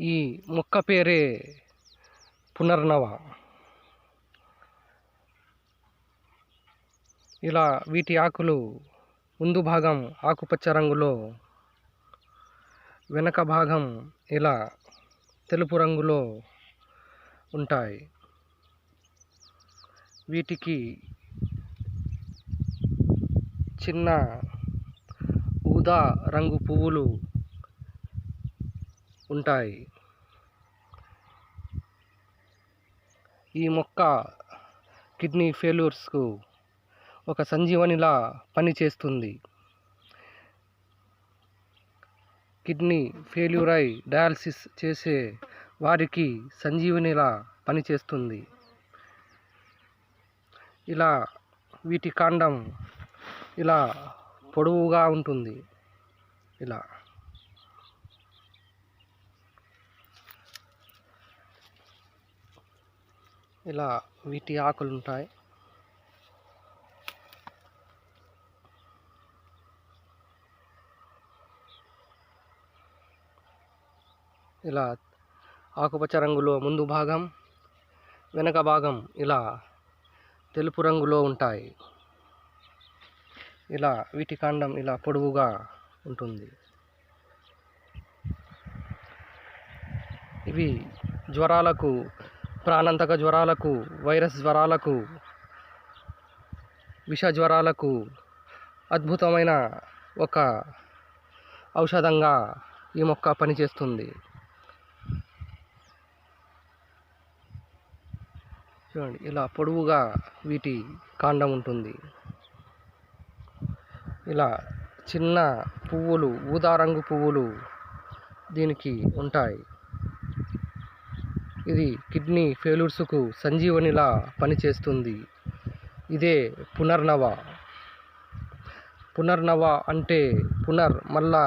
ఈ మొక్క పేరే పునర్నవ. ఇలా వీటి ఆకులు ముందు భాగం ఆకుపచ్చ రంగులో వెనక భాగం ఇలా తెలుపు రంగులో ఉంటాయి. వీటికి చిన్న ఊదా రంగు పువ్వులు ఉంటాయి. ఈ మొక్క కిడ్నీ ఫెయిల్యూర్స్కు ఒక సంజీవనిలా పనిచేస్తుంది. కిడ్నీ ఫెయిల్యూర్ అయి డయాలసిస్ చేసే వారికి సంజీవనిలా పనిచేస్తుంది. ఇలా వీటి కాండం ఇలా పొడవుగా ఉంటుంది. ఇలా ఇలా వీటి ఆకులు ఉంటాయి ఇలా ఆకుపచ్చ రంగులో ముందు భాగం వెనక భాగం ఇలా తెలుపు రంగులో ఉంటాయి. ఇలా వీటి కాండం ఇలా పొడవుగా ఉంటుంది. ఇవి జ్వరాలకు ప్రాణాంతక జ్వరాలకు వైరస్ జ్వరాలకు విష జ్వరాలకు అద్భుతమైన ఒక ఔషధంగా ఈ మొక్క పనిచేస్తుంది. చూడండి ఇలా పొడవుగా వీటి కాండం ఉంటుంది. ఇలా చిన్న పువ్వులు ఊదారంగు పువ్వులు దీనికి ఉంటాయి. ఇది కిడ్నీ ఫెయిల్యూర్స్కు సంజీవనిలా పనిచేస్తుంది. ఇదే పునర్నవ. పునర్నవ అంటే పునర్ మళ్ళా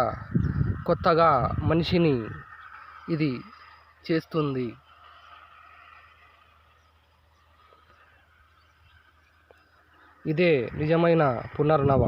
కొత్తగా మనిషిని ఇది చేస్తుంది. ఇదే నిజమైన పునర్నవ.